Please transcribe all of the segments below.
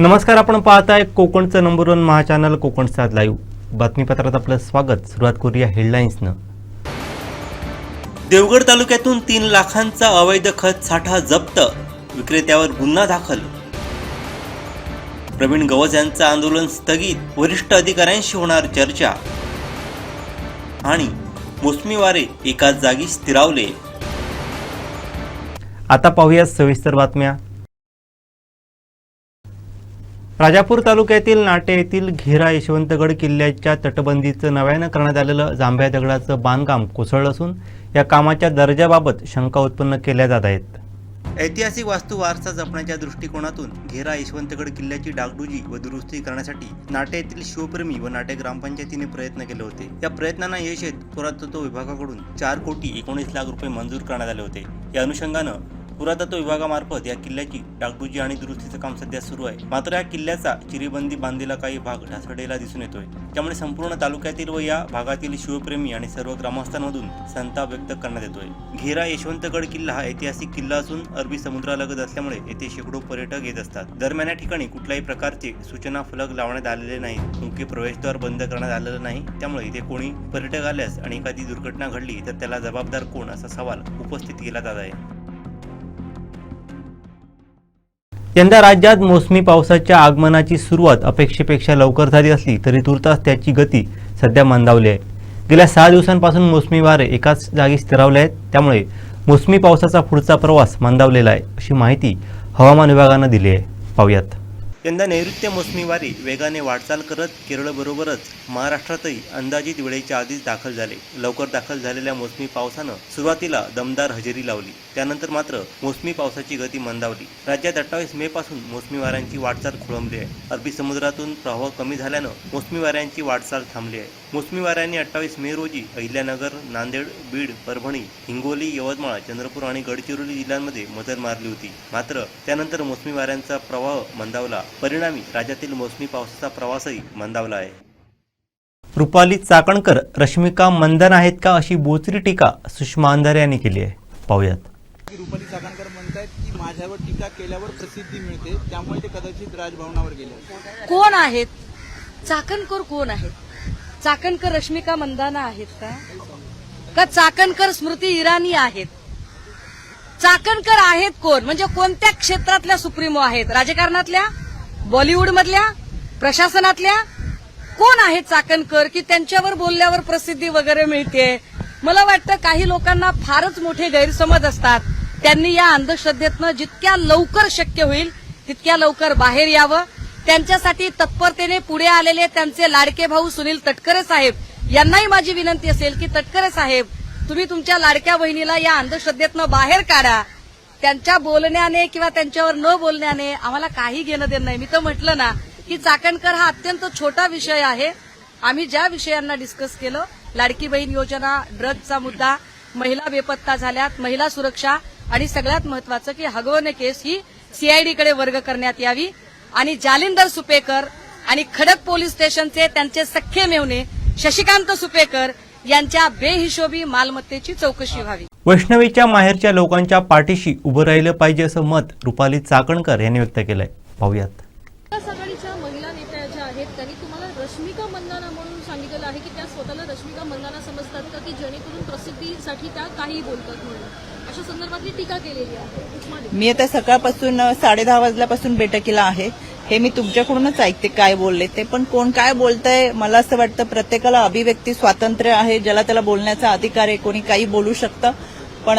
नमस्कार आपण पाहताय कोकणचं नंबर वन महाचॅनल कोकण सात लाईव्ह बातमीपत्रात आपलं स्वागत. सुरुवात करूया हेडलाईन्सनं देवगड तालुक्यातून तीन लाखांचा अवैध खत साठा जप्त. विक्रेत्यावर गुन्हा दाखल. प्रवीण गवस यांचं आंदोलन स्थगित. वरिष्ठ अधिकाऱ्यांशी होणार चर्चा. आणि मोसमी वारे एकाच जागी स्थिरावले. आता पाहूया सविस्तर बातम्या. राजापूर तालुक्यातील नाटे येथील घेरा यशवंतगड किल्ल्याच्या तटबंदीचं नव्यानं करण्यात आलेलं जांभ्या दगडाचं बांधकाम कोसळलं असून या कामाच्या दर्जाबाबत शंका उत्पन्न केल्या जात आहेत. ऐतिहासिक वास्तू वारसा जपण्याच्या दृष्टिकोनातून घेरा यशवंतगड किल्ल्याची डागडुजी व दुरुस्ती करण्यासाठी नाटे येथील शिवप्रेमी व नाटे ग्रामपंचायतीने प्रयत्न केले होते. या प्रयत्नांना यश येत पुरातत्व विभागाकडून चार कोटी एकोणीस लाख रुपये मंजूर करण्यात आले होते. या अनुषंगानं पुरातत्व विभागामार्फत या किल्ल्याची डागडुजी आणि दुरुस्तीचं काम सध्या सुरू आहे. मात्र या किल्ल्याचा चिरीबंदी बांधलेला काही भाग ढासळलेला दिसून येतोय. त्यामुळे संपूर्ण तालुक्यातील व या भागातील शिवप्रेमी आणि सर्व ग्रामस्थांमधून संताप व्यक्त करण्यात येतोय. घेरा यशवंतगड किल्ला हा ऐतिहासिक किल्ला असून अरबी समुद्रालगत असल्यामुळे येथे शेकडो पर्यटक येत असतात. दरम्यान या ठिकाणी कुठल्याही प्रकारचे सूचना फलक लावण्यात आलेले नाहीत मुख्य प्रवेशद्वार बंद करण्यात आलेलं नाही. त्यामुळे इथे कोणी पर्यटक आल्यास आणि एखादी दुर्घटना घडली तर त्याला जबाबदार कोण असा सवाल उपस्थित केला जात आहे. यंदा राज्यात मोसमी पावसाच्या आगमनाची सुरुवात अपेक्षेपेक्षा लवकर झाली असली तरी तुर्तास त्याची गती सध्या मंदावली आहे. गेल्या सहा दिवसांपासून मोसमी वारे एकाच जागी स्थिरावले आहेत. त्यामुळे मोसमी पावसाचा पुढचा प्रवास मंदावलेला आहे अशी माहिती हवामान विभागानं दिली आहे. पाहूयात. यंदा नैऋत्य मोसमी वारी वेगाने वाटचाल करत केरळबरोबरच महाराष्ट्रातही अंदाजित वेळेच्या आधीच दाखल झाले. लवकर दाखल झालेल्या मोसमी पावसानं सुरुवातीला दमदार हजेरी लावली. त्यानंतर मात्र मोसमी पावसाची गती मंदावली. राज्यात अठ्ठावीस मे पासून मोसमी वाऱ्यांची वाटचाल खोळंबली आहे. अरबी समुद्रातून प्रवाह कमी झाल्यानं मोसमी वाऱ्यांची वाटचाल थांबली आहे. मोसमी वाऱ्यांनी अठ्ठावीस मे रोजी अहिल्यानगर नांदेड बीड परभणी हिंगोली यवतमाळ चंद्रपूर आणि गडचिरोली जिल्ह्यांमध्ये मजल मारली होती. मात्र त्यानंतर मोसमी वाऱ्यांचा प्रवाह मंदावला. परिणामी राज्यातील मोसमी पावसाचा प्रवासही मंदावला आहे. रुपाली चाकणकर रश्मिका मंदन आहेत का अशी बोचरी टीका सुषमा अंधारे यांनी केली आहे. पाहूयात. की रुपाली चाकणकर म्हणतायत की माझ्यावर टीका केल्यावर प्रसिद्धी मिळते त्यामुळे ते कदाचित राजभवनावर गेले. कोण आहेत? चाकणकर कोण आहेत? चाकणकर रश्मिका मंदाना आहेत का? का चाकणकर स्मृती इराणी आहेत? चाकणकर आहेत कोण? म्हणजे कोणत्या क्षेत्रातल्या सुप्रीमो आहेत? राजकारणातल्या? बॉलिवूड मधल्या प्रशासनातल्या कोण आहेत चाकणकर की त्यांच्यावर बोलल्यावर प्रसिद्धी वगैरे मिळते? मला वाटतं काही लोकांना फारच मोठे गैरसमज असतात. त्यांनी या अंधश्रद्धेतनं जितक्या लवकर शक्य होईल तितक्या लवकर बाहेर यावं. त्यांच्यासाठी तत्परतेने पुढे आलेले त्यांचे लाडके भाऊ सुनील तटकरे साहेब यांनाही माझी विनंती असेल की तटकरे साहेब तुम्ही तुमच्या लाडक्या बहिणीला या अंधश्रद्धेतनं बाहेर काढा. त्यांच्या बोलण्याने किंवा त्यांच्यावर न बोलण्याने आम्हाला काही घेणं देणं नाही. मी तर म्हटलं ना की चाकणकर हा अत्यंत छोटा विषय आहे. आम्ही ज्या विषयांना डिस्कस केलं लाडकी बहीण योजना ड्रग्जचा मुद्दा महिला बेपत्ता झाल्यात महिला सुरक्षा आणि सगळ्यात महत्वाचं की हगवणे केस ही सीआयडीकडे वर्ग करण्यात यावी. आणि जालिंदर सुपेकर आणि खडक पोलीस स्टेशनचे त्यांचे सख्खे मेवणे शशिकांत सुपेकर यांच्या बेहिशोबी मालमत्तेची चौकशी व्हावी. वैष्णवीच्या माहेरच्या लोकांच्या पाठीशी उभं राहिलं पाहिजे असं मत रुपाली चाकणकर यांनी व्यक्त केलंय. पाहूयात. महाविकास आघाडीच्या महिला नेत्या ज्या आहेत त्यांनी तुम्हाला रश्मिका मंदाना म्हणून सांगितलेलं आहे की त्या स्वतःला रश्मिका मंदाना समजतात का की जेणेकरून प्रसिद्धीसाठी त्या काही बोलतात म्हणून? अशा संदर्भातली टीका केलेली आहे. उस्मा देवी. मी आता सकाळपासून साडे दहा वाजल्यापासून बैठकीला आहे. हे मी तुमच्याकडूनच ऐकते काय बोलले ते. पण कोण काय बोलतंय मला असं वाटतं प्रत्येकाला अभिव्यक्ती स्वातंत्र्य आहे ज्याला त्याला बोलण्याचा अधिकार आहे कोणी काही बोलू शकतं. पण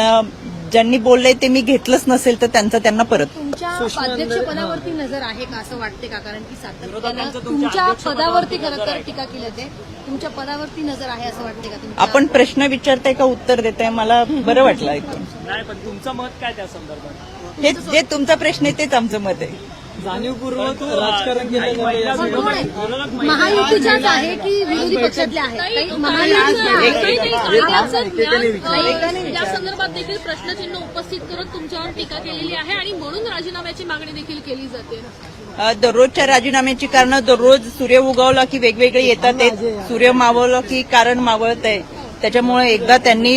ज्यांनी बोललंय ते मी घेतलंच नसेल तर त्यांचं त्यांना परत. तुमच्या अध्यक्ष पदावरती नजर आहे का? असं वाटते का? कारण की सातत्यानं तुमच्या पदावरती खरं तर टीका केली जाते तुमच्या पदावरती नजर आहे असं वाटते का तुमच्या? आपण प्रश्न विचारताय का उत्तर देताय? मला बरं वाटलं ऐकून. नाही पण तुमचं मत काय त्या संदर्भात? हे जे तुमचा प्रश्न आहे तेच आमचं मत आहे. जाणीवपूर्वक राजकारण केलं आहे? महायुतीच्याच आहे की विरोधी पक्षातल्या आहेत. या संदर्भात देखील प्रश्नचिन्ह उपस्थित करत तुमच्यावर टीका केलेली आहे आणि म्हणून राजीनाम्याची मागणी देखील केली जाते. दररोजच्या राजीनाम्याची कारण दररोज सूर्य उगवला की वेगवेगळे येतात सूर्य मावळलं की कारण मावळत आहे त्याच्यामुळे एकदा त्यांनी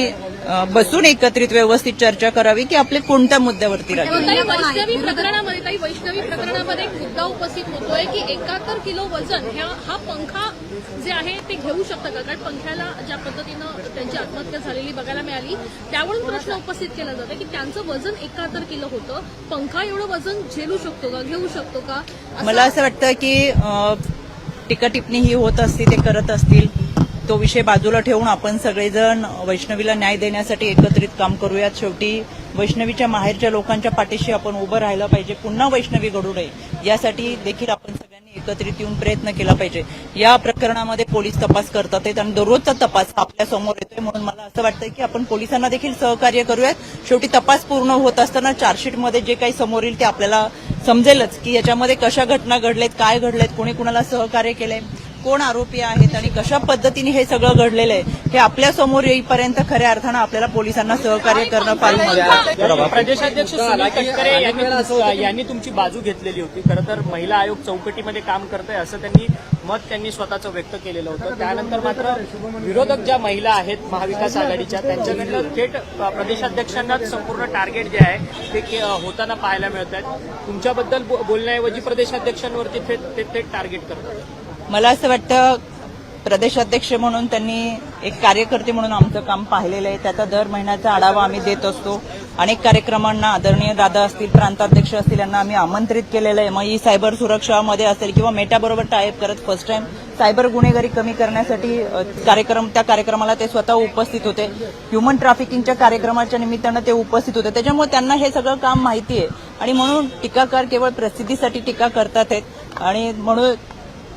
बसून एकत्रित व्यवस्थित चर्चा करावी की आपले कोणत्या मुद्द्यावरती वैष्णवी प्रकरणामध्ये ताई वैष्णवी प्रकरणामध्ये एक मुद्दा उपस्थित होतोय की एकाहत्तर किलो वजन ह्या हा पंखा जे आहे ते घेऊ शकतं का? कारण पंख्याला ज्या पद्धतीनं त्यांची आत्महत्या झालेली बघायला मिळाली त्यावरून प्रश्न उपस्थित केला जातो की त्यांचं वजन एकाहत्तर किलो होतं. पंखा एवढं वजन झेलू शकतो का? घेऊ शकतो का? मला असं वाटतं की टीका टिप्पणी ही होत असते ते करत असतील. तो विषय बाजूला ठेवून आपण सगळेजण वैष्णवीला न्याय देण्यासाठी एकत्रित काम करूयात. शेवटी वैष्णवीच्या माहेरच्या लोकांच्या पाठीशी आपण उभं राहिलं पाहिजे. पुन्हा वैष्णवी घडू नये. यासाठी देखील आपण सगळ्यांनी एकत्रित येऊन प्रयत्न केला पाहिजे. या प्रकरणामध्ये पोलीस तपास करतात आहेत आणि दररोजचा तपास आपल्यासमोर येतोय म्हणून मला असं वाटतं की आपण पोलिसांना देखील सहकार्य करूयात. शेवटी तपास पूर्ण होत असताना चार्जशीटमध्ये जे काही समोर येईल ते आपल्याला समजेलच की याच्यामध्ये कशा घटना घडल्यात काय घडलेत कोणी कुणाला सहकार्य केलंय. कोण आरोपी आहेत आणि कशा पद्धतीने हे सगळं घडलेलं आहे हे आपल्यासमोर येईपर्यंत खऱ्या अर्थानं आपल्याला पोलिसांना सहकार्य करणं फार आहे. प्रदेशाध्यक्ष सुनील तटकरे यांनी तुमचं- यांनी तुमची बाजू घेतलेली होती. खरं तर महिला आयोग चौकटीमध्ये काम करत आहे असं त्यांनी मत त्यांनी स्वतःचं व्यक्त केलेलं होतं. त्यानंतर मात्र विरोधक ज्या महिला आहेत महाविकास आघाडीच्या त्यांच्याकडनं थेट प्रदेशाध्यक्षांनाच संपूर्ण टार्गेट जे आहे ते के- होताना पाहायला मिळत आहेत. तुमच्याबद्दल बोलण्याऐवजी प्रदेशाध्यक्षांवरती थेट ते थेट टार्गेट करतात. मला असं वाटतं प्रदेशाध्यक्ष म्हणून त्यांनी एक कार्यकर्ते म्हणून आमचं काम पाहिलेलं आहे. त्याचा दर महिन्याचा आढावा आम्ही देत असतो. अनेक कार्यक्रमांना आदरणीय दादा असतील प्रांताध्यक्ष असतील यांना आम्ही आमंत्रित केलेलं आहे. मग ही सायबर सुरक्षामध्ये असेल किंवा मेटाबरोबर टायप करत फर्स्ट टाइम सायबर गुन्हेगारी कमी करण्यासाठी कार्यक्रम त्या कार्यक्रमाला ते स्वतः उपस्थित होते. ह्युमन ट्रॅफिकिंगच्या कार्यक्रमाच्या निमित्तानं ते उपस्थित होते. त्याच्यामुळे त्यांना हे सगळं काम माहिती आहे. आणि म्हणून टीकाकार केवळ प्रसिद्धीसाठी टीका करतात आहेत. आणि म्हणून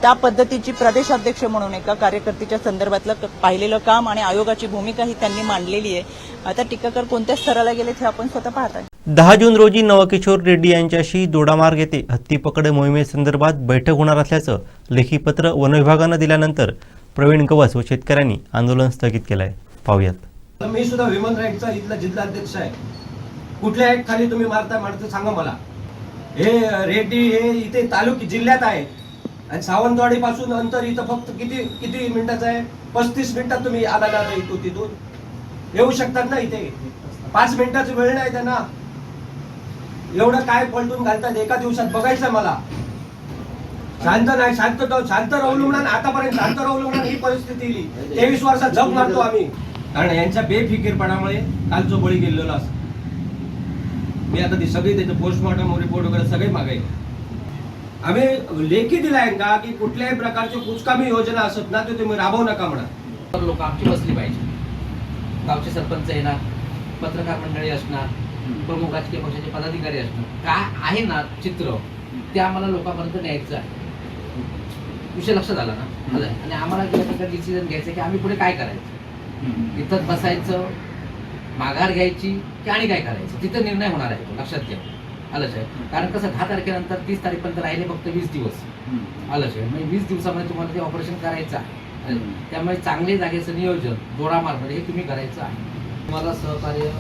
त्या पद्धतीची प्रदेशाध्यक्ष म्हणून एका कार्यकर्त्याच्या संदर्भातलं क- पाहिलेलं काम आणि आयोगाची भूमिका ही त्यांनी मांडलेली आहे. आता टीकाकार कोणत्या स्तराला गेलेत हे आपण स्वतः पाहताय. दहा जून रोजी नवकिशोर रेड्डी यांच्याशी दोडामार्ग येथे हत्ती पकड मोहिमेसंदर्भात बैठक होणार असल्याचं लेखी पत्र वनविभागानं दिल्यानंतर प्रवीण गवस व शेतकऱ्यांनी आंदोलन स्थगित केलं आहे पाहूयात. मी सुद्धा ह्युमन राईटचा इथला जिल्हाध्यक्ष आहे. कुठल्या ऍक्ट खाली तुम्ही मारता मारता सांगा मला. हे रेड्डी हे इथे तालुकी जिल्ह्यात आहे. आणि सावंतवाडी पासून अंतर इथं फक्त किती किती मिनिटाचं आहे? पस्तीस मिनिटात तुम्ही आला ना इथून तिथून. येऊ शकतात ना इथे? पाच मिनिटाची वेळ नाही त्यांना. एवढं काय पलटून घालतात? एका दिवसात बघायचं मला. शांत नाही शांत शांत अवलंबून आतापर्यंत. शांत अवलंबून ही परिस्थिती इली. तेवीस वर्षात जग मारतो आम्ही. कारण यांच्या बेफिकीरपणामुळे काल जो बळी गेलेलो असतो मी आता ती सगळी त्याचे पोस्टमॉर्टम रिपोर्ट वगैरे सगळे मागायचे आम्ही लेखी दिलाय का की कुठल्याही प्रकारची कुचकामी योजना असत ना ते तुम्ही राबवू नका म्हणा. लोक आमची बसली पाहिजे. गावचे सरपंच येणार पत्रकार मंडळी असणार प्रमुख राजकीय पक्षाचे पदाधिकारी असणार. काय आहे ना चित्र ते आम्हाला लोकांपर्यंत न्यायचं आहे. विषय लक्षात आला ना. आणि आम्हाला प्रकारे डिसिजन घ्यायचं की आम्ही पुढे काय करायचं? इथं बसायचं माघार घ्यायची की आणि काय करायचं? तिथं निर्णय होणार आहे लक्षात घ्या आलंच आहे. कारण कसं दहा तारखेनंतर तीस तारीखपर्यंत राहिले फक्त वीस दिवस. आलंच आहे. म्हणजे वीस दिवसामध्ये तुम्हाला ते ऑपरेशन करायचं आहे. त्यामुळे चांगले जागेचं नियोजन दोडामार्गमध्ये हे तुम्ही करायचं आहे. तुम्हाला सहकार्य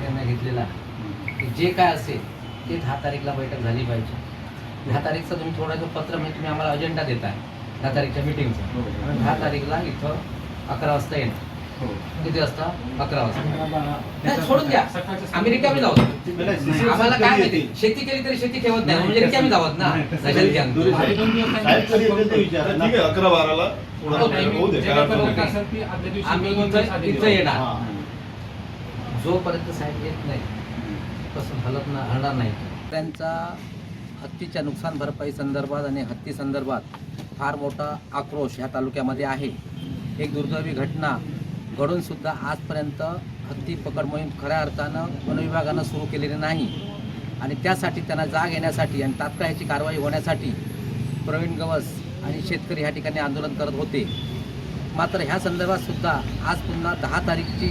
निर्णय घेतलेला आहे. की जे काय असेल ते दहा तारीखला बैठक झाली पाहिजे. दहा तारीखचं तुम्ही थोडंसं पत्र म्हणजे तुम्ही आम्हाला अजेंडा देताय दहा तारीखच्या मिटिंगचं आणि दहा तारीखला इथं अकरा वाजता येणार. किती वाजता? अकरा वाजता. नाही, सोडून द्या. आम्ही रिकामी जाऊ आम्हाला काय माहिती? शेती केली तरी शेती ठेवत नाही. म्हणजे रिकामी जावत ना. अकरा बाराला. आम्ही इथं येणार. जोपर्यंत साहेब येत नाही तसं हलत ना हलणार नाही. त्यांचा हत्तीच्या नुकसान भरपाई संदर्भात आणि हत्ती संदर्भात फार मोठा आक्रोश ह्या तालुक्यामध्ये आहे. एक दुर्दैवी घटना घडूनसुद्धा आजपर्यंत हत्ती पकड मोहीम खऱ्या अर्थानं वनविभागानं सुरू केलेली नाही. आणि त्यासाठी त्यांना जाग येण्यासाठी आणि तात्काळ याची कारवाई होण्यासाठी प्रवीण गवस आणि शेतकरी ह्या ठिकाणी आंदोलन करत होते. मात्र ह्या संदर्भात सुद्धा आज पुन्हा दहा तारीखची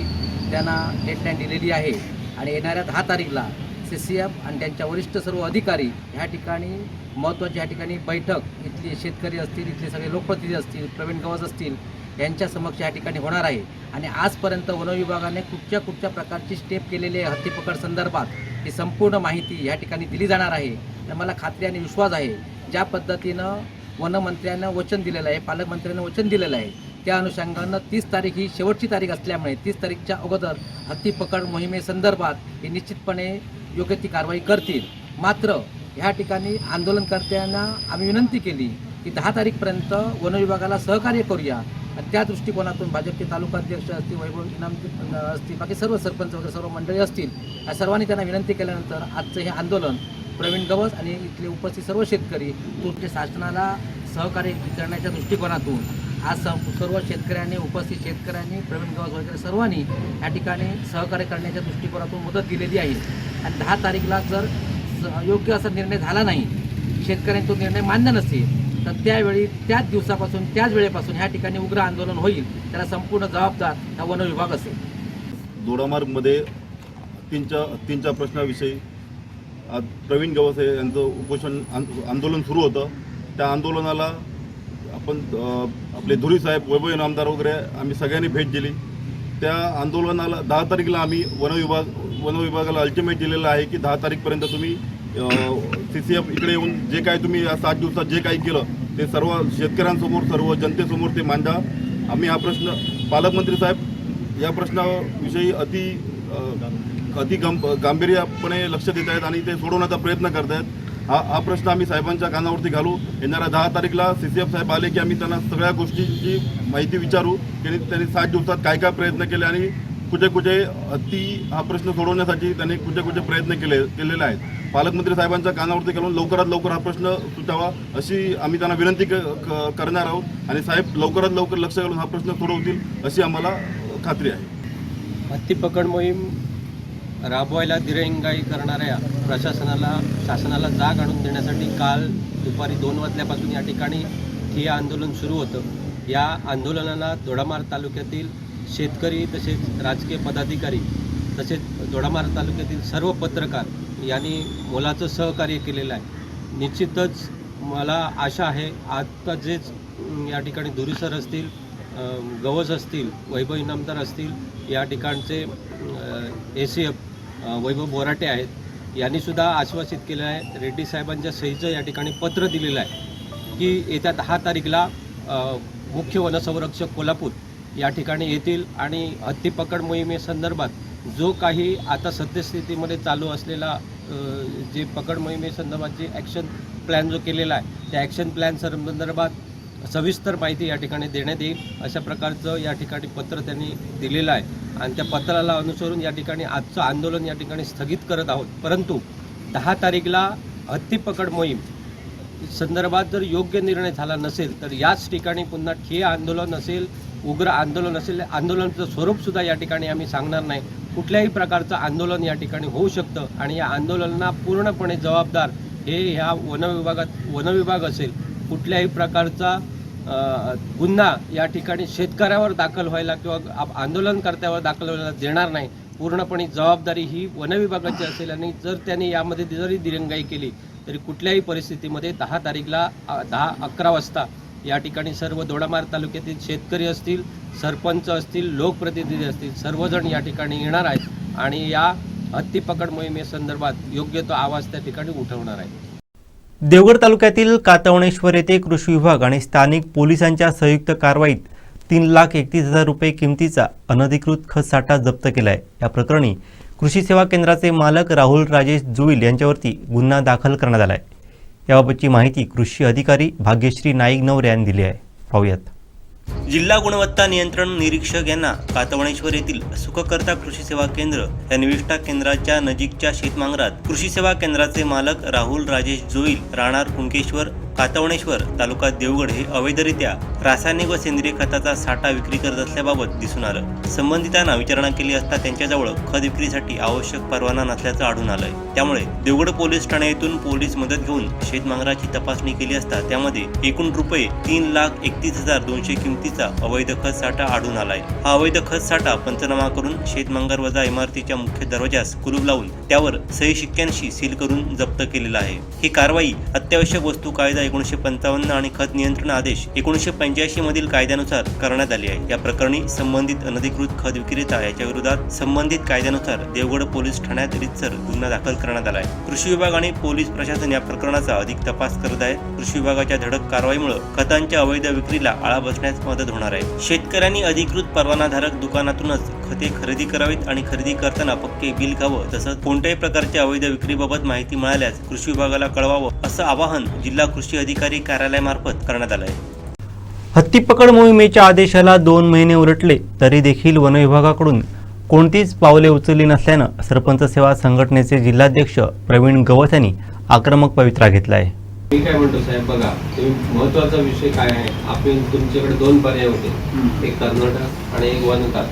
त्यांना डेडलाईन दिलेली आहे. आणि येणाऱ्या दहा तारीखला सी सी एफ आणि त्यांच्या वरिष्ठ सर्व अधिकारी ह्या ठिकाणी महत्त्वाची ह्या ठिकाणी बैठक. इथले शेतकरी असतील इथले सगळे लोकप्रतिनिधी असतील प्रवीण गवस असतील यांच्या समक्ष या ठिकाणी होणार आहे. आणि आजपर्यंत वन विभागाने कुठच्या कुठच्या प्रकारची स्टेप केलेली आहे हत्तीपकड संदर्भात ही संपूर्ण माहिती या ठिकाणी दिली जाणार आहे. आणि मला खात्री आणि विश्वास आहे ज्या पद्धतीनं वनमंत्र्यानं वचन दिलेलं आहे पालकमंत्र्यांना वचन दिलेलं आहे त्या अनुषंगानं तीस तारीख ही शेवटची तारीख असल्यामुळे तीस तारीखच्या अगोदर हत्ती पकड मोहिमेसंदर्भात हे निश्चितपणे योग्य ती कारवाई करतील. मात्र ह्या ठिकाणी आंदोलनकर्त्यांना आम्ही विनंती केली की दहा तारीखपर्यंत वन विभागाला सहकार्य करूया. आणि त्या दृष्टिकोनातून भाजपचे तालुकाध्यक्ष असतील वैभव इनाम असतील बाकी सर्व सरपंच वगैरे सर्व मंडळी असतील या सर्वांनी त्यांना विनंती केल्यानंतर आजचं हे आंदोलन प्रवीण गवस आणि इथले उपस्थित सर्व शेतकरी तुमच्या शासनाला सहकार्य करण्याच्या दृष्टिकोनातून आज सर्व शेतकऱ्यांनी उपस्थित शेतकऱ्यांनी प्रवीण गवस वगैरे सर्वांनी या ठिकाणी सहकार्य करण्याच्या दृष्टिकोनातून मदत दिलेली आहे. आणि दहा तारीखला जर स- योग्य असा निर्णय झाला नाही शेतकऱ्यांनी तो निर्णय मान्य नसेल तर त्यावेळी त्याच दिवसापासून त्याच वेळेपासून ह्या ठिकाणी उग्र आंदोलन होईल त्याला संपूर्ण जबाबदार हा वन विभाग असेल. दोडामार्गमध्ये हत्तींच्या हत्तींच्या प्रश्नाविषयी आज प्रवीण गवसे यांचं उपोषण आंदोलन सुरू होतं. त्या आंदोलनाला आपण आपले धुरी साहेब वैभव आमदार वगैरे आम्ही सगळ्यांनी भेट दिली. त्या आंदोलनाला दहा तारीखला आम्ही वनविभाग वनविभागाला अल्टिमेट दिलेलं आहे की दहा तारीखपर्यंत तुम्ही सी सी एफ इकडे येऊन जे काय तुम्ही या सात दिवसात जे काही केलं ते सर्व शेतकऱ्यांसमोर सर्व जनतेसमोर ते मांडा. आम्ही हा प्रश्न पालकमंत्री साहेब या प्रश्नाविषयी अति अति गंभ गांभीर्यपणे लक्ष देत आहेत आणि ते सोडवण्याचा प्रयत्न करत आहेत. हा हा प्रश्न आम्ही साहेबांच्या कानावरती घालू. येणाऱ्या दहा तारीखला सी सी एफ साहेब आले की आम्ही त्यांना सगळ्या गोष्टींची माहिती विचारू. त्यांनी त्यांनी सात दिवसात काय काय प्रयत्न केले आणि कुठे कुठे अति हा प्रश्न सोडवण्यासाठी त्यांनी कुठे कुठे प्रयत्न केले केलेले आहेत. पालकमंत्री साहेबांच्या कानावरती घालून लवकरात लवकर हा प्रश्न सुटावा अशी आम्ही त्यांना विनंती क- क- करणार आहोत. आणि साहेब लवकरात लवकर लक्ष घालून हा प्रश्न सोडवतील अशी आम्हाला खात्री आहे. हत्ती पकड मोहीम राबवायला दिरंगाई करणाऱ्या प्रशासनाला शासनाला जाग आणून देण्यासाठी काल दुपारी दोन वाजल्यापासून या ठिकाणी हे आंदोलन सुरू होतं. या आंदोलनाला दोडामार तालुक्यातील शेतकरी तसेच राजकीय पदाधिकारी तसेच दोडामार तालुक्यातील सर्व पत्रकार यांनी मोलाचं सहकार्य केलेलं आहे. निश्चितच मला आशा आहे आता जेच या ठिकाणी धुरीसर असतील गवज गवस असतील वैभव इनामदार असतील या ठिकाणचे A C F Vaibhav Borate आहेत यांनीसुद्धा आश्वासित केलं आहे रेड्डी साहेबांच्या सहीचं या ठिकाणी पत्र दिलेलं आहे की येत्या दहा तारीखला मुख्य वनसंरक्षक कोल्हापूर या ठिकाणी येतील आणि हत्तीपकड मोहिमेसंदर्भात जो काही आता सद्यस्थितीमध्ये चालू असलेला जे पकड मोहिमेसंदर्भात जे ॲक्शन प्लॅन जो केलेला आहे त्या ॲक्शन प्लॅन संदर्भात सविस्तर माहिती या ठिकाणी देण्यात येईल. अशा प्रकारचं या ठिकाणी पत्र त्यांनी दिलेलं आहे. आणि त्या पत्राला अनुसरून या ठिकाणी आजचं आंदोलन या ठिकाणी स्थगित करत आहोत. परंतु दहा तारीखला हत्ती पकड मोहीम संदर्भात जर योग्य निर्णय झाला नसेल तर याच ठिकाणी पुन्हा ठिय्या आंदोलन असेल उग्र आंदोलन असेल आंदोलनाचं स्वरूपसुद्धा या ठिकाणी आम्ही सांगणार नाही. कुठल्याही प्रकारचं आंदोलन या ठिकाणी होऊ शकतं आणि या आंदोलनाला पूर्णपणे जबाबदार हे ह्या वनविभागात वनविभाग असेल कुठल्याही प्रकारचा गुन्हा या ठिकाणी शेतकऱ्यावर दाखल व्हायला किंवा आंदोलनकर्त्यावर दाखल व्हायला देणार नाही. पूर्णपणे जबाबदारी ही वनविभागाची असेल आणि जर त्यांनी यामध्ये जरी दिरंगाई केली तरी कुठल्याही परिस्थितीमध्ये दहा तारीखला दहा अकरा वाजता या ठिकाणी सर्व दोडामार तालुक्यातील शेतकरी असतील सरपंच असतील लोकप्रतिनिधी असतील सर्वजण या ठिकाणी येणार आहेत आणि या हत्ती पकड मोहिमेसंदर्भात योग्य तो आवाज त्या ठिकाणी उठवणार आहे देवगड तालुक्यातील कातवणेश्वर येथे कृषी विभाग आणि स्थानिक पोलिसांच्या संयुक्त कारवाईत तीन लाख एकतीस हजार रुपये किमतीचा अनधिकृत खत साठा जप्त केला आहे या प्रकरणी कृषी सेवा केंद्राचे मालक राहुल राजेश जुईल यांच्यावरती गुन्हा दाखल करण्यात आला आहे याबाबतची माहिती कृषी अधिकारी भाग्यश्री नाईक नवरे यांनी दिली आहे. पाहूयात. जिल्हा गुणवत्ता नियंत्रण निरीक्षक यांना कातवणेश्वर येथील सुखकर्ता कृषी सेवा केंद्र या निविष्ठा केंद्राच्या नजीकच्या शेतमांगरात कृषी सेवा केंद्राचे मालक राहुल राजेश जोईल राणार कुंकेश्वर कातवणेश्वर तालुका देवगड हे अवैधरित्या रासायनिक व सेंद्रिय खताचा साठा विक्री करत असल्याबाबत दिसून आलं. संबंधितांना विचारणा केली असता त्यांच्याजवळ खत विक्रीसाठी आवश्यक परवाना नसल्याचं आढळून आलंय. त्यामुळे देवगड पोलीस ठाणे येथून पोलीस मदत घेऊन शेतमांगराची तपासणी केली असता त्यामध्ये एकूण रुपये तीन लाख एकतीस हजार दोनशे किमतीचा अवैध खत साठा आढळून आलाय. हा अवैध खत साठा पंचनामा करून शेतमांगर वजा इमारतीच्या मुख्य दरवाजास कुलूप लावून त्यावर सही शिक्क्यांशी सील करून जप्त केलेला आहे. ही कारवाई अत्यावश्यक वस्तू कायदा एकोणीसशे पंचावन्न आणि खत नियंत्रण आदेश एकोणीसशे पंच्याऐंशी मधील कायद्यानुसार करण्यात आली आहे. या प्रकरणी संबंधित अनधिकृत खत विक्रेता याच्या विरोधात संबंधित कायद्यानुसार देवगड पोलीस ठाण्यात रितसर गुन्हा दाखल करण्यात आला आहे. कृषी विभाग आणि पोलीस प्रशासन या प्रकरणाचा अधिक तपास करत आहे. कृषी विभागाच्या धडक कारवाईमुळे खतांच्या अवैध विक्रीला आळा बसण्यास मदत होणार आहे. शेतकऱ्यांनी अधिकृत परवानाधारक दुकानातूनच खते खरेदी करावीत आणि खरेदी करताना पक्के बिल घ्यावं तसंच कोणत्याही प्रकारच्या अवैध विक्रीबाबत माहिती मिळाल्यास कृषी विभागाला कळवावं असं आवाहन जिल्हा कृषी अधिकारी कार्यालयामार्फत करण्यात आलं आहे हत्ती पकड मोहिमेच्या आदेशाला दोन महिने उलटले तरी देखील वन विभागाकडून कोणतीच पावले उचलली नसल्यानं सरपंच सेवा संघटनेचे जिल्हाध्यक्ष प्रवीण गवस यांनी आक्रमक पवित्रा घेतला आहे मी काय म्हणतो साहेब बघा तुम्ही महत्त्वाचा विषय काय आहे? आपण तुमच्याकडे दोन पर्याय होते. एक कर्नाटक आणि एक वनकार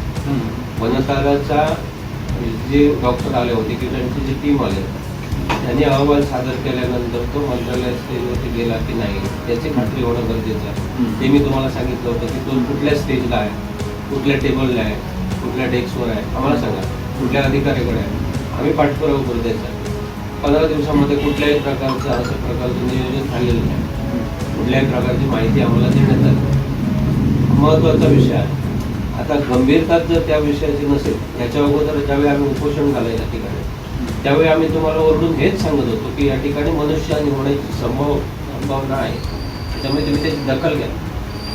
वनकाराचा जे डॉक्टर आले होते की त्यांची जी टीम आले त्यांनी अहवाल सादर केल्यानंतर तो मंत्रालय स्टेजवरती गेला की नाही याची खात्री होणं गरजेचं आहे. ते मी तुम्हाला सांगितलं होतं की तो कुठल्या स्टेजला आहे कुठल्या टेबलला आहे कुठल्या डेस्कवर आहे आम्हाला सांगा. कुठल्या अधिकाऱ्याकडे आहे. आम्ही पाठपुरावा करू द्यायचा. पंधरा दिवसामध्ये कुठल्याही प्रकारचं असं प्रकारचं नियोजन झालेलं नाही. कुठल्याही प्रकारची माहिती आम्हाला देण्यात आली महत्त्वाचा विषय आहे. आता गंभीरताच जर त्या विषयाची नसेल याच्या अगोदर ज्यावेळी आम्ही उपोषण घालाय या ठिकाणी त्यावेळी आम्ही तुम्हाला ओरडून हेच सांगत होतो की या ठिकाणी मनुष्यहानी होण्याची संभव संभावना आहे. त्यामुळे तुम्ही त्याची दखल घ्या.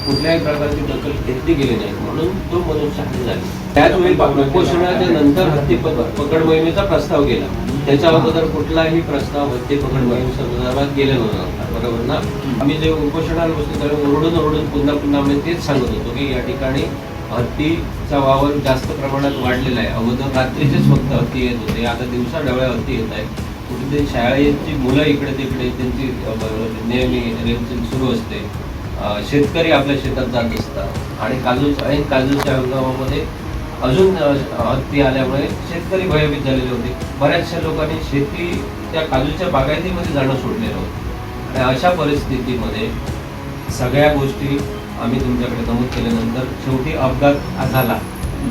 कुठल्याही प्रकारची दखल घेतली गेली नाही. म्हणून तो मनुष्यहानी झाली. त्याचवेळी उपोषणाच्या नंतर हत्ती पकड मोहिमेचा प्रस्ताव गेला. त्याच्या अगोदर कुठलाही प्रस्ताव हत्ती पकड मोहीम संदर्भात गेलेला नव्हता. बरोबर ना? आम्ही जे उपोषणाला बसतो त्यावेळी ओरडून ओरडून पुन्हा पुन्हा आम्ही तेच सांगत होतो की या ठिकाणी हत्तीचा वावर जास्त प्रमाणात वाढलेला आहे. अगोदर रात्रीचेच फक्त हत्ती येत होते. आता दिवसा डवळ्या हत्ती येत आहेत. कुठे शाळेची मुलं इकडे तिकडे त्यांची नेहमी रेमचेल सुरू असते. शेतकरी आपल्या शेतात जात असतात. आणि काजू आणि काजूच्या हंगामामध्ये अजून हत्ती आल्यामुळे शेतकरी भयभीत झालेले होते. बऱ्याचशा लोकांनी शेती त्या काजूच्या बागायतीमध्ये जाणं सोडलेलं होतं. आणि अशा परिस्थितीमध्ये सगळ्या गोष्टी आम्ही तुमच्याकडे नमूद केल्यानंतर शेवटी अपघात झाला.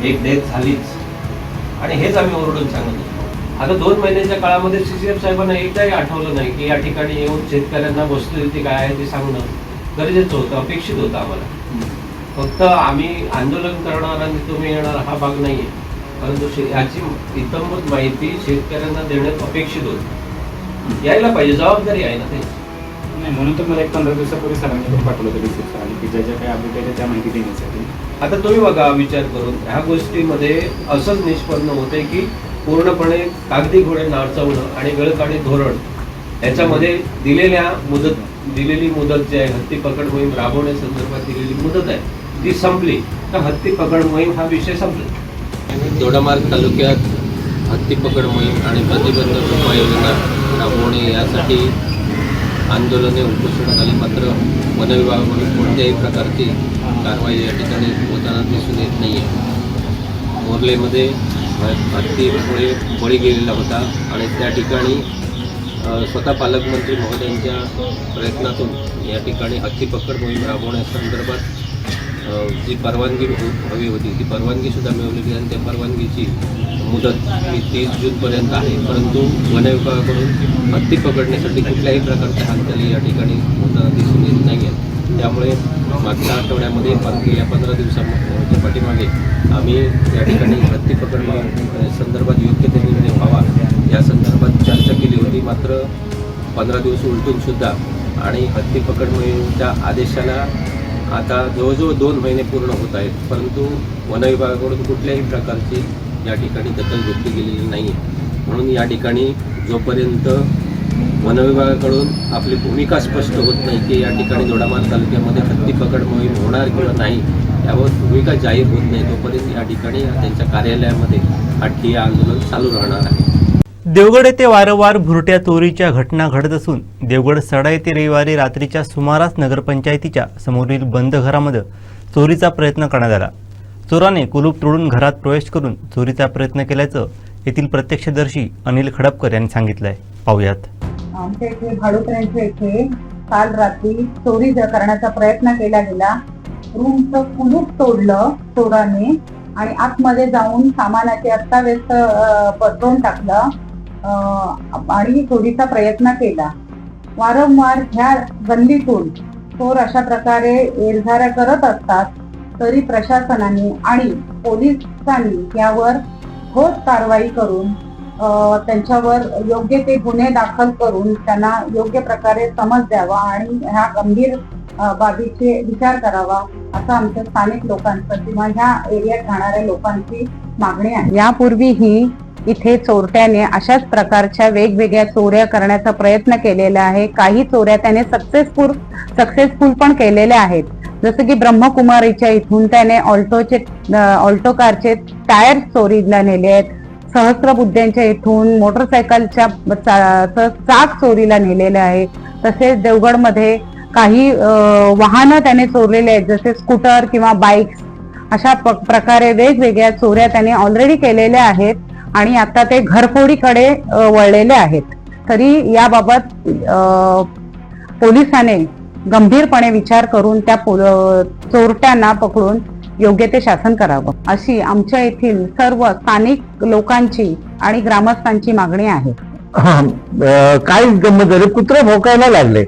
एक डेथ झालीच. आणि हेच आम्ही ओरडून सांगत होतो. आता दोन महिन्याच्या काळामध्ये सी सी एफ साहेबांना एकदाही आठवलं नाही की या ठिकाणी येऊन शेतकऱ्यांना वस्तुस्थिती काय आहे ते सांगणं गरजेचं होतं अपेक्षित होतं आम्हाला. फक्त आम्ही आंदोलन करणार आणि तुम्ही येणार हा भाग नाही आहे परंतु शे- याची इतंभूत माहिती शेतकऱ्यांना देण्यात अपेक्षित होती. यायला पाहिजे जबाबदारी आहे ना ते नाही म्हणून तर मला एक पंधरा दिवसापूर्वी सरांनी पण पाठवलं होतं रिसिप्ट आणि की ज्या ज्या काही अपडेट आहे त्या माहिती देण्यासाठी. आता तुम्ही बघा विचार करून. ह्या गोष्टीमध्ये असंच निष्पन्न होते की पूर्णपणे कागदी घोडे नाचवणं आणि वेळकाळी धोरण याच्यामध्ये दिलेल्या मुदत दिलेली मुदत जी आहे हत्ती पकड मोहीम राबवण्यासंदर्भात दिलेली मुदत आहे ती संपली. तर हत्ती पकड मोहीम हा विषय संपला. दोडामार्ग तालुक्यात हत्ती पकड मोहीम आणि प्रतिबंधक उपाययोजना राबवणे यासाठी आंदोलने उपोषण झाली. मात्र वन विभागाकडून कोणत्याही प्रकारची कारवाई या ठिकाणी होताना दिसून येत नाही आहे मोर्लेमध्ये हत्तीमुळे बळी गेलेला होता आणि त्या ठिकाणी स्वतः पालकमंत्री महोदयांच्या प्रयत्नातून या ठिकाणी हत्ती पकड मोहीम राबवण्यासंदर्भात जी परवानगी हो- हवी होती ती परवानगीसुद्धा मिळवली आणि त्या परवानगीची मुदत ही तीस जूनपर्यंत आहे. परंतु वनविभागाकडून हत्ती पकडण्यासाठी कुठल्याही प्रकारच्या हालचाली या ठिकाणी होताना दिसून येत नाही आहेत त्यामुळे मागच्या आठवड्यामध्ये या पंधरा दिवसांच्या पाठीमागे आम्ही या ठिकाणी हत्ती पकड संदर्भात योग्य ते निर्णय व्हावा. या संदर्भात चर्चा केली होती. मात्र पंधरा दिवस उलटून सुद्धा आणि हत्ती पकड मोहिमेच्या आदेशाला आता जवळजवळ दोन महिने पूर्ण होत आहेत. परंतु वनविभागाकडून कुठल्याही प्रकारची या ठिकाणी दखल घेतली गेलेली नाही म्हणून या ठिकाणी जोपर्यंत वनविभागाकडून आपली भूमिका स्पष्ट होत नाही की या ठिकाणी दोडामार्ग तालुक्यामध्ये हत्ती पकड मोहीम होणार किंवा नाही यावर भूमिका जाहीर होत नाही तोपर्यंत या ठिकाणी त्यांच्या कार्यालयामध्ये हा आंदोलन चालू राहणार आहे. देवगड येथे वारंवार भुरट्या चोरीच्या घटना घडत असून देवगड सडा येथे रविवारी रात्रीच्या सुमारास नगरपंचायतीच्या समोरील बंद घरामध्ये चोरीचा प्रयत्न करण्यात आला. चोराने कुलूप तोडून घरात प्रवेश करून चोरीचा प्रयत्न केल्याचं येथील प्रत्यक्षदर्शी अनिल खडपकर यांनी सांगितलं आहे पाहूयात. आमच्या इथे भाडोकऱ्यांच्या इथे काल रात्री चोरी करण्याचा प्रयत्न केला गेला रूमचं कुलूप तोडलं चोराने आणि आतमध्ये जाऊन सामानाचे अत्ताव्यस्त अं, पसरवून टाकलं अं, आणि चोरीचा प्रयत्न केला. वारंवार ह्या गल्लीतून चोर अशा प्रकारे एरझाऱ्या करत असतात. तरी प्रशासनाने आणि पोलिसांनी यावर ठोस कारवाई करून त्यांच्यावर योग्य ते गुन्हे दाखल करून त्यांना योग्य प्रकारे समज द्यावा आणि ह्या गंभीर बाबीचे विचार करावा असं आमच्या स्थानिक लोकांचं किंवा ह्या एरियात राहणाऱ्या लोकांची मागणी आहे. यापूर्वीही इथे चोरट्याने अशाच प्रकारच्या वेगवेगळ्या चोऱ्या करण्याचा प्रयत्न केलेला आहे. काही चोऱ्या त्याने सक्सेसफुल सक्सेसफुल पण केलेल्या आहेत. जसं की ब्रह्मकुमारीच्या इथून त्याने ऑल्टोचे ऑल्टो कारचे टायर चोरीला नेले आहेत. सहस्रबुद्ध्यांच्या इथून मोटरसायकलच्या चा- चाक चोरीला नेलेले आहे. तसेच देवगडमध्ये काही वाहनं त्याने चोरलेले आहेत जसे स्कूटर किंवा बाईक्स. अशा प- प्रकारे वेगवेगळ्या चोऱ्या त्याने ऑलरेडी केलेल्या आहेत आणि आता ते घरफोडीकडे वळलेले आहेत. तरी याबाबत पोलिसाने गंभीरपणे विचार करून त्या चोरट्यांना पकडून योग्य ते शासन करावं अशी आमच्या येथील सर्व स्थानिक लोकांची आणि ग्रामस्थांची मागणी आहे. काय गंमत झाली. कुत्रे भोकायला लागले.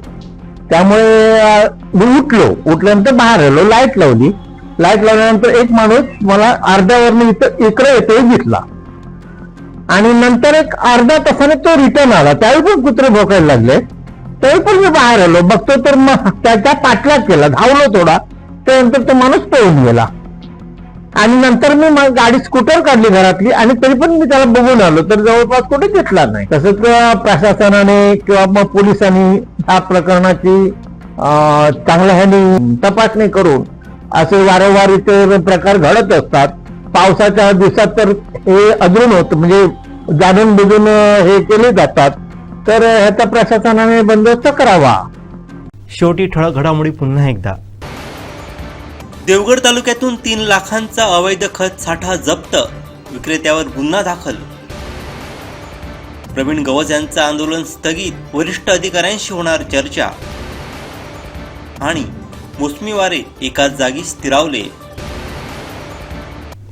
त्यामुळे मी उठलो. उठल्यानंतर बाहेर आलो. लाइट लावली. लाइट लावल्यानंतर एक माणूस मला अर्ध्यावरनं इथं इकडे येतोय दिसला. आणि नंतर एक अर्ध्या तासाने तो रिटर्न आला. त्यावेळी पण कुत्रे भोकायला लागले. त्यावेळी पण मी बाहेर आलो. बघतो तर मग त्याच्या पाठलाग केला. धावलो थोडा. त्यानंतर तो माणूस पळून गेला. आणि नंतर मी मग गाडी स्कूटर काढली घरातली आणि तरी पण मी त्याला बघून आलो. तर जवळपास कुठे घेतला नाही. तसंच प्रशासनाने किंवा मग पोलिसांनी या प्रकरणाची चांगल्या ह्यानी तपासणी करून असे वारंवार इथे प्रकार घडत असतात. पावसाच्या दिवसात तर हे अजून होत म्हणजे जाणून बुजून हे केले जातात. तर ह्याचा प्रशासनाने बंदोबस्त करावा. शेवटी ठळक घडामोडी पुन्हा एकदा. देवगड तालुक्यातून तीन लाखांचा अवैध खत साठा जप्त. विक्रेत्यावर गुन्हा दाखल. प्रवीण गवस यांचं आंदोलन स्थगित. वरिष्ठ अधिकाऱ्यांशी होणार चर्चा. आणि मोसमी वारे एकाच जागी स्थिरावले.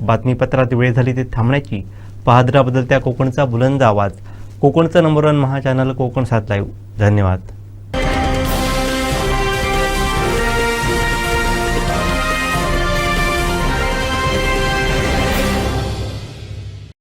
बातमीपत्रात वेळ झाली ते थांबण्याची. पाहद्रा बदलत्या कोकणचा बुलंद आवाज. कोकणचं number one Maha channel Konkan सात लाईव्ह धन्यवाद.